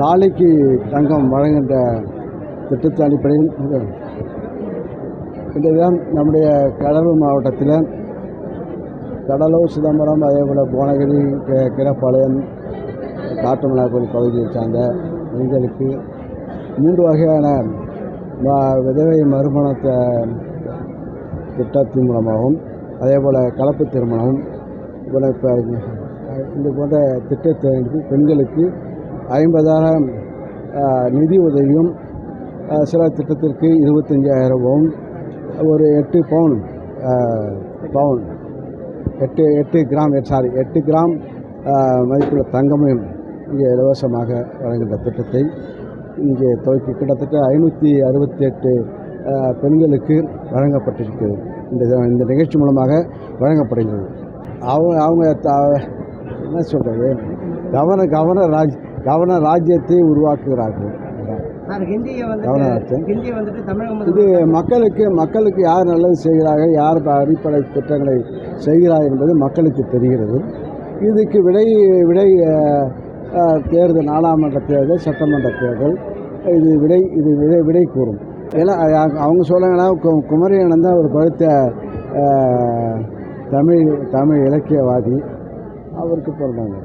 தாலிக்கு தங்கம் வழங்குகின்ற திட்டத்தின் அடிப்படையில் இன்றைய தினம் நம்முடைய கடலூர் மாவட்டத்தில் கடலூர் சிதம்பரம் அதேபோல் புவனகிரி கி- கிரப்பாளையம் காட்டுமலாக்கோயில் பகுதியை சார்ந்த பெண்களுக்கு மூன்று வகையான விதவை மறுமணத்தை திட்டத்தின் மூலமாகவும் அதேபோல் கலப்பு திருமணம் போல இப்போ இந்த போன்ற திட்டத்தை பெண்களுக்கு ஐம்பதாயிரம் நிதி உதவியும் சில திட்டத்திற்கு இருபத்தஞ்சாயிரமும் ஒரு எட்டு பவுன் பவுன். எட்டு எட்டு கிராம் சாரி எட்டு கிராம் மதிப்புள்ள தங்கமும் இங்கே இலவசமாக வழங்குகின்ற திட்டத்தை இங்கே துவக்கி கிட்டத்தட்ட ஐநூற்றி அறுபத்தி எட்டு பெண்களுக்கு வழங்கப்பட்டிருக்கிறது இந்த இந்த நிகழ்ச்சி மூலமாக வழங்கப்படுகிறது. அவங்க அவங்க த- என்ன சொல்கிறது கவன கவன ராஜ் கவன ராஜ்யத்தை உருவாக்குகிறார்கள். இது மக்களுக்கு மக்களுக்கு யார் நல்லது செய்கிறார்கள் யார் அடிப்படை திட்டங்களை செய்கிறார் என்பது மக்களுக்கு தெரிகிறது. இதுக்கு விடை விடை தேர்தல் நாடாளுமன்ற தேர்தல் சட்டமன்ற தேர்தல் இது விடை இது விடை விடை கூறும். ஏன்னா அவங்க சொல்லுங்கன்னா குமரியனன் தான் ஒரு படுத்த தமிழ் தமிழ் இலக்கியவாதி. அவருக்கு பிறந்தவங்க